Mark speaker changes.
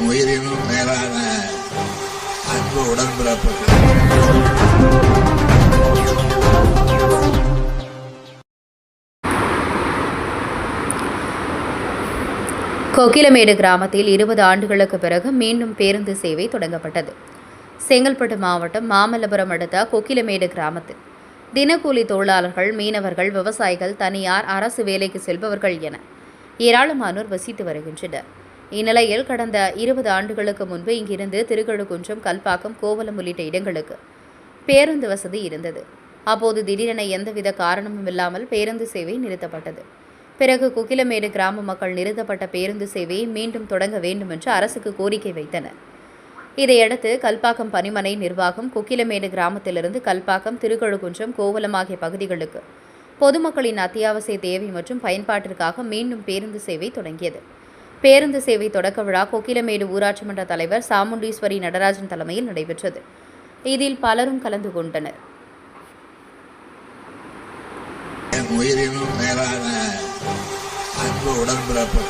Speaker 1: என் உயிரினும் மேலான அன்பு உடன்பிறப்புகள்.
Speaker 2: கொக்கிலமேடு கிராமத்தில் இருபது ஆண்டுகளுக்கு பிறகு மீண்டும் பேருந்து சேவை தொடங்கப்பட்டது. செங்கல்பட்டு மாவட்டம் மாமல்லபுரம் அடுத்த கொக்கிலமேடு கிராமத்தில். தினக்கூலி தொழிலாளர்கள் மீனவர்கள் விவசாயிகள் தனியார் அரசு வேலைக்கு செல்பவர்கள் என ஏராளமானோர் வசித்து வருகின்றனர். இந்நிலையில் கடந்த இருபது ஆண்டுகளுக்கு முன்பு இங்கிருந்து திருக்கழுக்குன்றம் கல்பாக்கம் கோவலம் உள்ளிட்ட இடங்களுக்கு பேருந்து வசதி இருந்தது. அப்போது திடீரென எந்தவித காரணமும் இல்லாமல் பேருந்து சேவை நிறுத்தப்பட்டது. பிறகு குக்கிலமேடு கிராம மக்கள் நிறுத்தப்பட்ட பேருந்து சேவையை மீண்டும் தொடங்க வேண்டும் என்று அரசுக்கு கோரிக்கை வைத்தனர். இதையடுத்து கல்பாக்கம் பனிமனை நிர்வாகம் குக்கிலமேடு கிராமத்திலிருந்து கல்பாக்கம் திருக்கழுக்குன்றம் கோவலம் ஆகிய பகுதிகளுக்கு பொதுமக்களின் அத்தியாவசிய தேவை மற்றும் பயன்பாட்டிற்காக மீண்டும் பேருந்து சேவை தொடங்கியது. பேருந்து சேவை தொடக்க விழா கொக்கிலமேடு ஊராட்சி மன்ற தலைவர் சாமுண்டீஸ்வரி நடராஜன் தலைமையில் நடைபெற்றது. இதில் பலரும் கலந்து கொண்டனர்.
Speaker 1: உயிரினும் மேலான அன்பு உடன்பிறப்பு